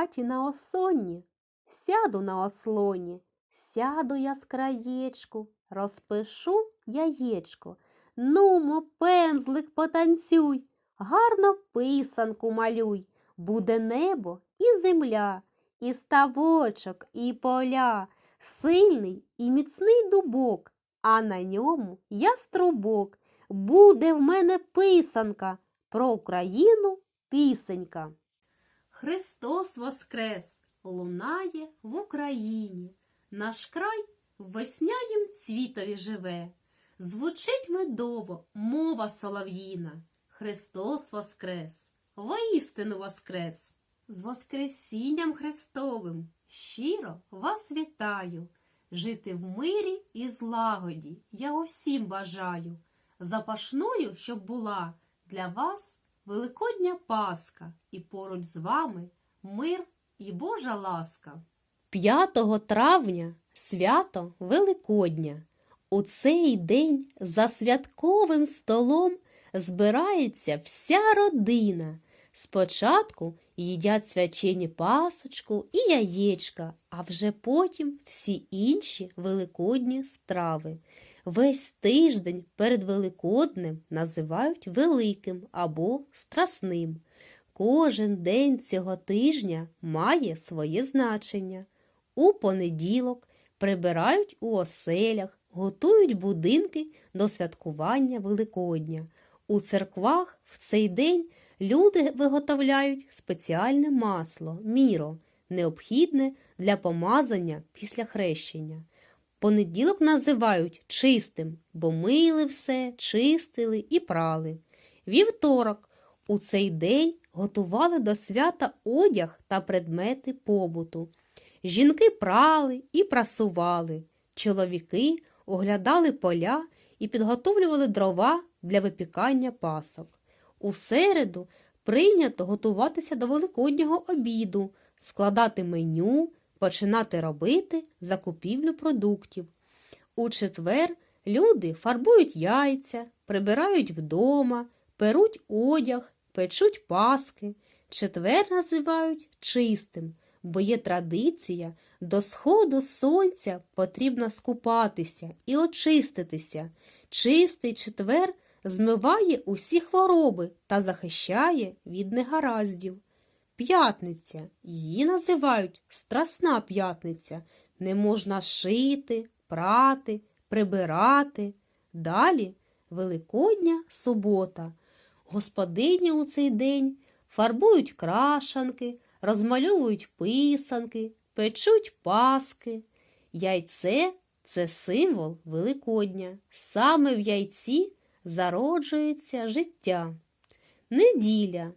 хаті на осонні, сяду на ослоні, сяду я з краєчку, розпишу яєчко. Нумо, пензлик потанцюй, гарно писанку малюй. Буде небо і земля, і ставочок, і поля, сильний і міцний дубок, а на ньому яструбок. Буде в мене писанка про Україну пісенька. Христос воскрес лунає в Україні. Наш край веснянім цвітові живе. Звучить медово мова солов'їна. Христос воскрес, воістину воскрес. З Воскресінням Христовим щиро вас вітаю. Жити в мирі і злагоді я усім бажаю. Запашною, щоб була для вас Великодня Пасха, і поруч з вами мир і Божа ласка. 5 травня свято Великодня. У цей день за святковим столом збирається вся родина. Спочатку їдять свячені пасочку і яєчка, а вже потім всі інші великодні страви. Весь тиждень перед Великоднем називають великим або страсним. Кожен день цього тижня має своє значення. У понеділок прибирають у оселях, готують будинки до святкування Великодня. У церквах в цей день люди виготовляють спеціальне масло міро, необхідне для помазання після хрещення. Понеділок називають чистим, бо мили все, чистили і прали. Вівторок у цей день готували до свята одяг та предмети побуту. Жінки прали і прасували, чоловіки оглядали поля і підготовлювали дрова для випікання пасок. У середу прийнято готуватися до великоднього обіду, складати меню, починати робити закупівлю продуктів. У четвер люди фарбують яйця, прибирають вдома, перуть одяг, печуть паски. Четвер називають чистим, бо є традиція до сходу сонця потрібно скупатися і очиститися. Чистий четвер змиває усі хвороби та захищає від негараздів. П'ятниця. Її називають Страсна п'ятниця. Не можна шити, прати, прибирати. Далі Великодня субота. Господині у цей день фарбують крашанки, розмальовують писанки, печуть паски. Яйце це символ Великодня. Саме в яйці зароджується життя. Неділя.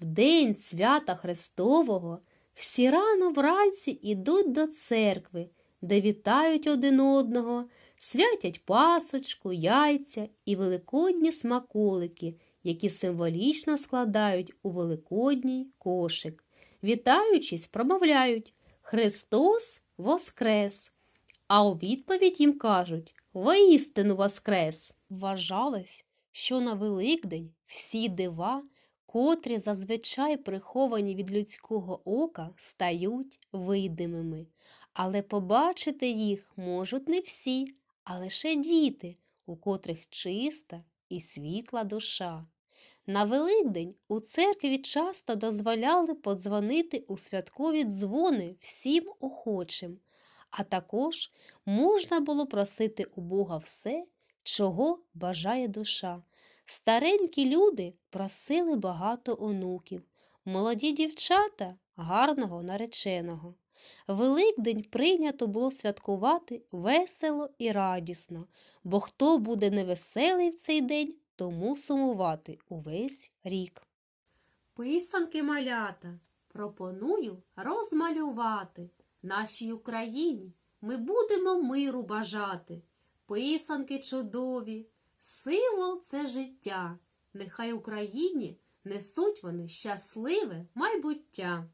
В день свята Христового всі рано вранці ідуть до церкви, де вітають один одного, святять пасочку, яйця і великодні смаколики, які символічно складають у великодній кошик. Вітаючись, промовляють Христос Воскрес! А у відповідь їм кажуть Воістину Воскрес! Вважалось, що на Великдень всі дива котрі зазвичай приховані від людського ока, стають видимими. Але побачити їх можуть не всі, а лише діти, у котрих чиста і світла душа. На Великдень у церкві часто дозволяли подзвонити у святкові дзвони всім охочим, а також можна було просити у Бога все, чого бажає душа. Старенькі люди просили багато онуків, молоді дівчата гарного нареченого. Великдень прийнято було святкувати весело і радісно, бо хто буде невеселий в цей день, тому сумувати увесь рік. Писанки малята пропоную розмалювати. Нашій Україні ми будемо миру бажати. Писанки чудові, Символ це життя. Нехай Україні несуть вони щасливе майбуття.